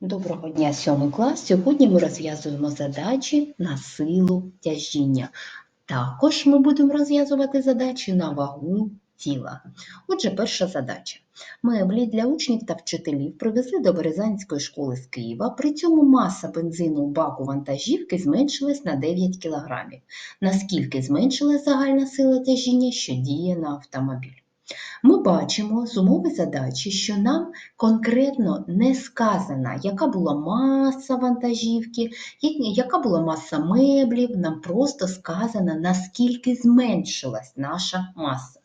Доброго дня, сьомий клас. Сьогодні ми розв'язуємо задачі на силу тяжіння. Також ми будемо розв'язувати задачі на вагу тіла. Отже, перша задача. Меблі для учнів та вчителів привезли до Березанської школи з Києва. При цьому маса бензину у баку вантажівки зменшилась на 9 кг. Наскільки зменшилась загальна сила тяжіння, що діє на автомобіль? Ми бачимо з умови задачі, що нам конкретно не сказано, яка була маса вантажівки, яка була маса меблів, нам просто сказано, наскільки зменшилась наша маса.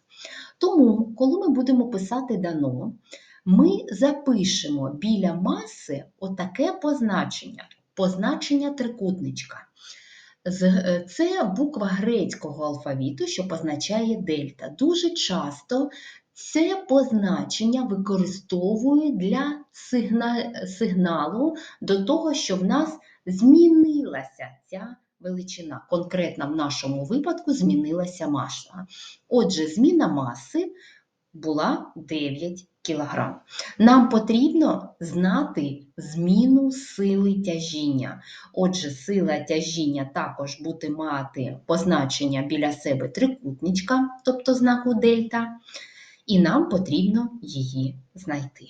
Тому, коли ми будемо писати дано, ми запишемо біля маси отаке позначення, позначення трикутничка. Е, Це буква грецького алфавіту, що позначає дельта. Дуже часто це позначення використовують для сигналу до того, що в нас змінилася ця величина. Конкретно в нашому випадку змінилася маса. Отже, зміна маси була 9 кг. Нам потрібно знати зміну сили тяжіння. Отже, сила тяжіння також буде мати позначення біля себе трикутничка, тобто знаку дельта, і нам потрібно її знайти.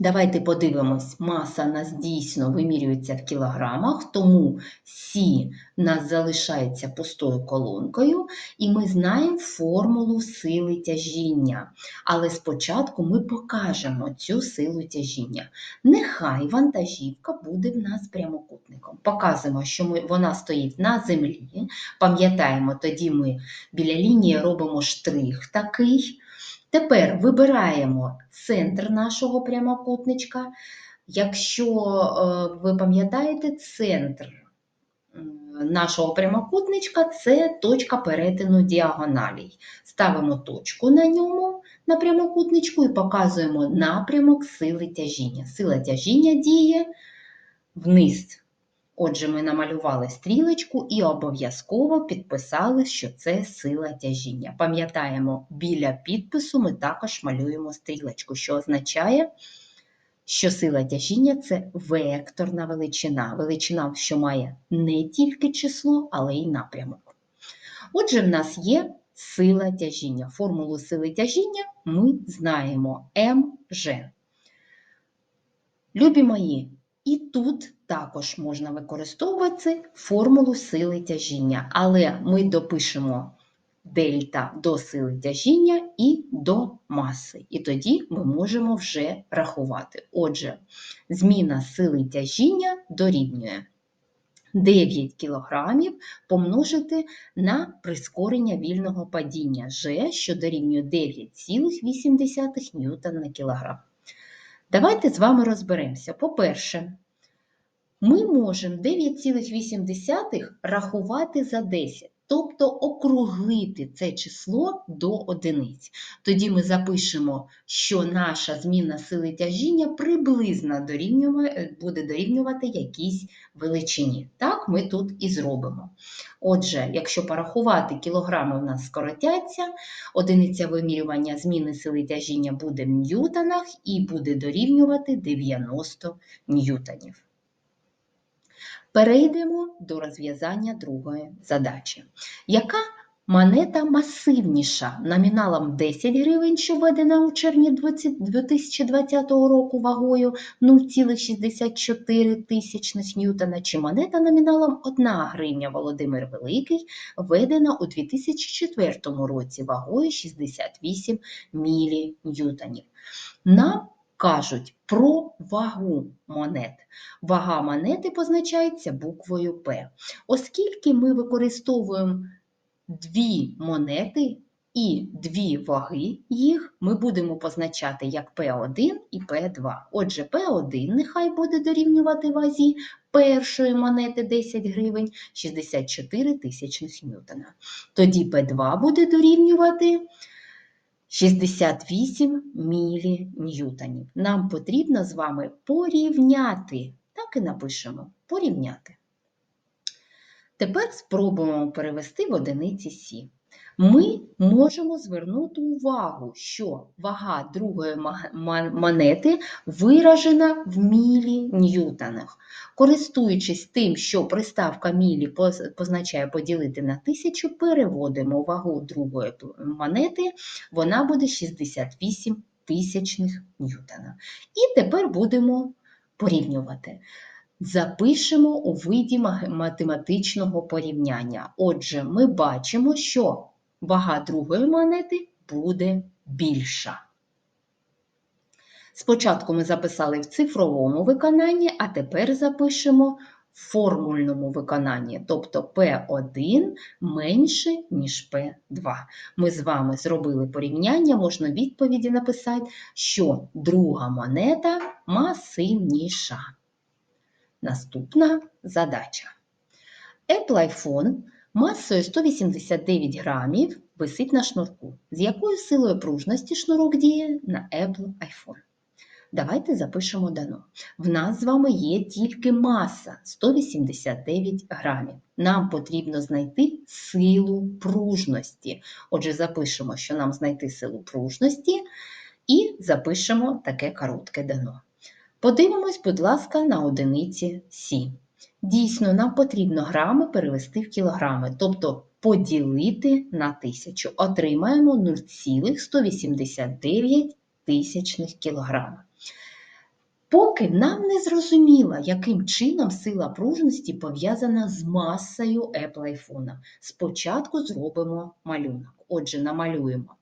Давайте подивимось, маса нас дійсно вимірюється в кілограмах, тому Сі нас залишається пустою колонкою, і ми знаємо формулу сили тяжіння. Але спочатку ми покажемо цю силу тяжіння. Нехай вантажівка буде в нас прямокутником. Показуємо, що ми, вона стоїть на землі. Пам'ятаємо, тоді ми біля лінії робимо штрих такий. Тепер вибираємо центр нашого прямокутничка. Якщо е, ви пам'ятаєте, центр нашого прямокутничка це точка перетину діагоналей. Ставимо точку на ньому, на прямокутничку, і показуємо напрямок сили тяжіння. Сила тяжіння діє вниз. Отже, ми намалювали стрілочку і обов'язково підписали, що це сила тяжіння. Пам'ятаємо, біля підпису ми також малюємо стрілочку, що означає, що сила тяжіння це векторна величина. Величина, що має не тільки число, але й напрямок. Отже, в нас є сила тяжіння. Формулу сили тяжіння ми знаємо МЖ. Любі мої, і тут також можна використовувати формулу сили тяжіння, але ми допишемо дельта до сили тяжіння і до маси. І тоді ми можемо вже рахувати. Отже, зміна сили тяжіння дорівнює 9 кг помножити на прискорення вільного падіння G, що дорівнює 9,8 ньютон на кілограм. Давайте з вами розберемося. По-перше, ми можемо 9,8 рахувати за 10, тобто округлити це число до одиниць. Тоді ми запишемо, що наша зміна сили тяжіння приблизно дорівнює, буде дорівнювати якійсь величині. Так ми тут і зробимо. Отже, якщо порахувати, кілограми в нас скоротяться, одиниця вимірювання зміни сили тяжіння буде в ньютонах і буде дорівнювати 90 ньютонів. Перейдемо до розв'язання другої задачі. Яка монета масивніша номіналом 10 гривень, що введена у червні 2020 року вагою 0,64 тисячних ньютона, чи монета номіналом 1 гривня Володимир Великий, введена у 2004 році вагою 68 мілі ньютонів. Нам кажуть про вагу монет. Вага монети позначається буквою П. Оскільки ми використовуємо дві монети і дві ваги їх, ми будемо позначати як П1 і П2. Отже, П1 нехай буде дорівнювати вазі першої монети 10 гривень 64 тисячних ньютона. Тоді П2 буде дорівнювати 68 мілі ньютонів. Нам потрібно з вами порівняти. Так і напишемо порівняти. Тепер спробуємо перевести в одиниці Сі. Ми можемо звернути увагу, що вага другої монети виражена в мілі ньютонах. Користуючись тим, що приставка мілі позначає поділити на тисячу, переводимо вагу другої монети, вона буде 68 тисячних ньютона. І тепер будемо порівнювати. Запишемо у виді математичного порівняння. Отже, ми бачимо, що вага другої монети буде більша. Спочатку ми записали в цифровому виконанні, а тепер запишемо в формульному виконанні, тобто P1 менше, ніж P2. Ми з вами зробили порівняння, можна відповіді написати, що друга монета масивніша. Наступна задача. Apple iPhone масою 189 грамів висить на шнурку. З якою силою пружності шнурок діє на Apple iPhone? Давайте запишемо дано. В нас з вами є тільки маса 189 грамів. Нам потрібно знайти силу пружності. Отже, запишемо, що нам знайти силу пружності, і запишемо таке коротке дано. Подивимось, будь ласка, на одиниці Сі. Дійсно, нам потрібно грами перевести в кілограми, тобто поділити на тисячу. Отримаємо 0,189 тисячних кілограма. Поки нам не зрозуміло, яким чином сила пружності пов'язана з масою iPhone. Спочатку зробимо малюнок. Отже, намалюємо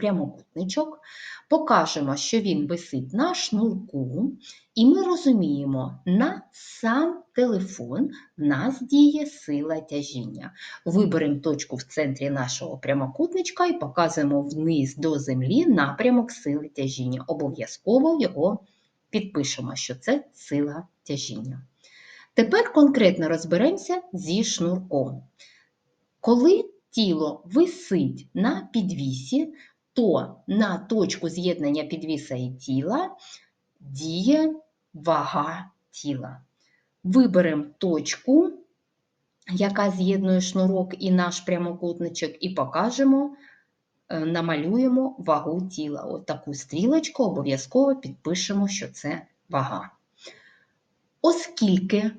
прямокутничок, покажемо, що він висить на шнурку, і ми розуміємо, на сам телефон в нас діє сила тяжіння. Виберемо точку в центрі нашого прямокутничка і показуємо вниз до землі напрямок сили тяжіння. Обов'язково його підпишемо, що це сила тяжіння. Тепер конкретно розберемося зі шнурком. Коли тіло висить на підвісі, то на точку з'єднання підвіса і тіла діє вага тіла. Виберемо точку, яка з'єднує шнурок і наш прямокутничок, і покажемо, е, намалюємо вагу тіла. От таку стрілочку обов'язково підпишемо, що це вага. Оскільки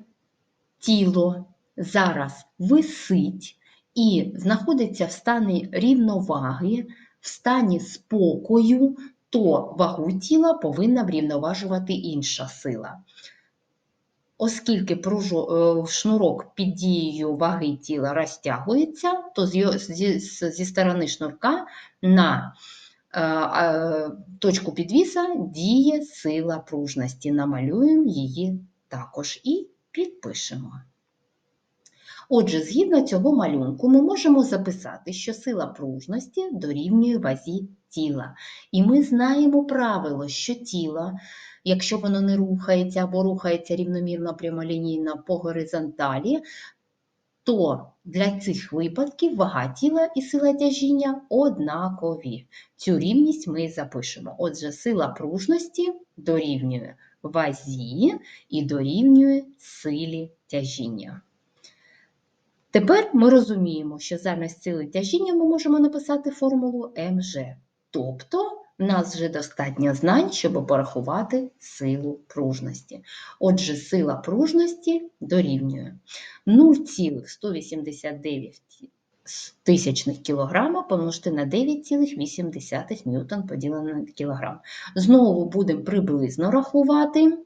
тіло зараз висить і знаходиться в стані рівноваги, в стані спокою, то вагу тіла повинна врівноважувати інша сила. Оскільки е, шнурок під дією ваги тіла розтягується, то зі, сторони шнурка на е, е, точку підвіса діє сила пружності. Намалюємо її також і підпишемо. Отже, згідно цього малюнку, ми можемо записати, що сила пружності дорівнює вазі тіла. І ми знаємо правило, що тіло, якщо воно не рухається або рухається рівномірно прямолінійно по горизонталі, то для цих випадків вага тіла і сила тяжіння однакові. Цю рівність ми запишемо. Отже, сила пружності дорівнює вазі і дорівнює силі тяжіння. Тепер ми розуміємо, що замість сили тяжіння ми можемо написати формулу МЖ. Тобто в нас вже достатньо знань, щоб порахувати силу пружності. Отже, сила пружності дорівнює 0,189 тисячних кілограма помножити на 9,8 ньютон поділене на кілограм. Знову будемо приблизно рахувати.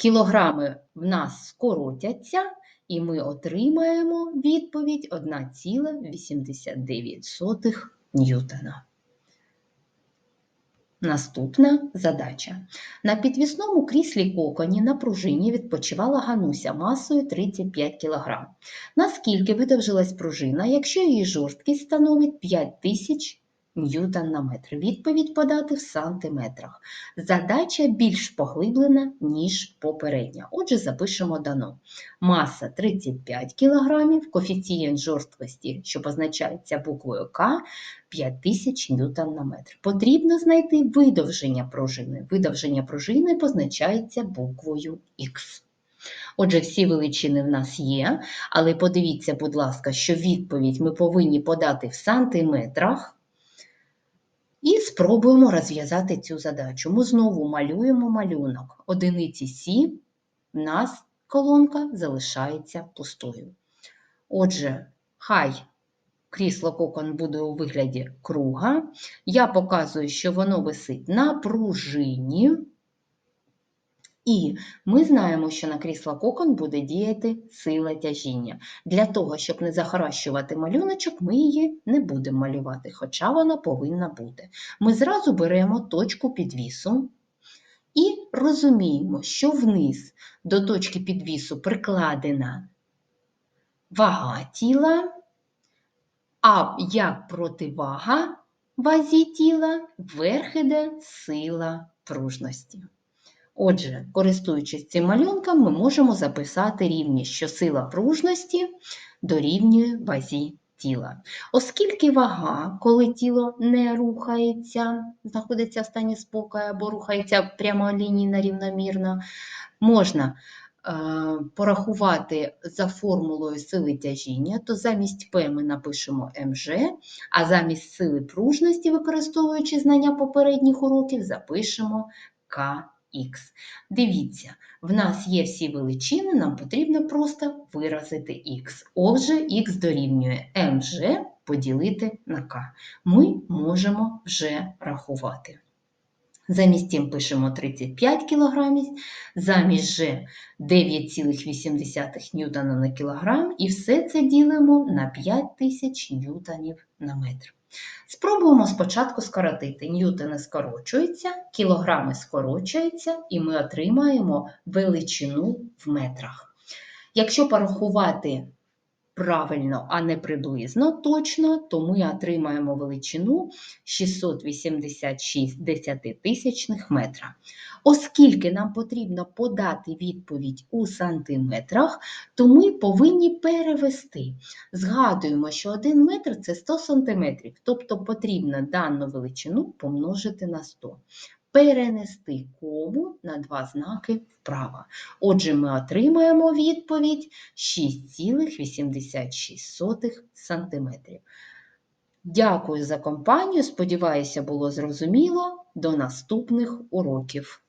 Кілограми в нас скоротяться, і ми отримаємо відповідь 1,89 ньютона. Наступна задача. На підвісному кріслі коконі на пружині відпочивала Гануся масою 35 кг. Наскільки видовжилась пружина, якщо її жорсткість становить 5000 ньютон на метр? Відповідь подати в сантиметрах. Задача більш поглиблена, ніж попередня. Отже, запишемо дано. Маса 35 кг, коефіцієнт жорсткості, що позначається буквою К, 5000 ньютон на метр. Потрібно знайти видовження пружини. Видовження пружини позначається буквою Х. Отже, всі величини в нас є, але подивіться, будь ласка, що відповідь ми повинні подати в сантиметрах. І спробуємо розв'язати цю задачу. Ми знову малюємо малюнок. Одиниці Сі в нас колонка залишається пустою. Отже, хай крісло кокон буде у вигляді круга. Я показую, що воно висить на пружині. І ми знаємо, що на крісло кокон буде діяти сила тяжіння. Для того, щоб не захаращувати малюночок, ми її не будемо малювати, хоча вона повинна бути. Ми зразу беремо точку підвісу і розуміємо, що вниз до точки підвісу прикладена вага тіла, а як противага вазі тіла вверх іде сила пружності. Отже, користуючись цим малюнком, ми можемо записати рівність, що сила пружності дорівнює вазі тіла. Оскільки вага, коли тіло не рухається, знаходиться в стані спокою або рухається прямолінійно рівномірно, можна е, порахувати за формулою сили тяжіння, то замість P ми напишемо МЖ, а замість сили пружності, використовуючи знання попередніх уроків, запишемо К. Х. Дивіться, в нас є всі величини, нам потрібно просто виразити х. Отже, х дорівнює mg поділити на k. Ми можемо вже рахувати. Замість тим пишемо 35 кг, замість G 9,8 ньютона на кілограм, і все це ділимо на 5000 ньютонів на метр. Спробуємо спочатку скоротити. Ньютони скорочуються, кілограми скорочуються, і ми отримаємо величину в метрах. Якщо порахувати правильно, а не приблизно точно, то ми отримаємо величину 686 десятитисячних метра. Оскільки нам потрібно подати відповідь у сантиметрах, то ми повинні перевести. Згадуємо, що 1 метр це 100 сантиметрів, тобто потрібно дану величину помножити на 100. Перенести кому на два знаки вправо. Отже, ми отримаємо відповідь 6,86 см. Дякую за компанію. Сподіваюся, було зрозуміло. До наступних уроків.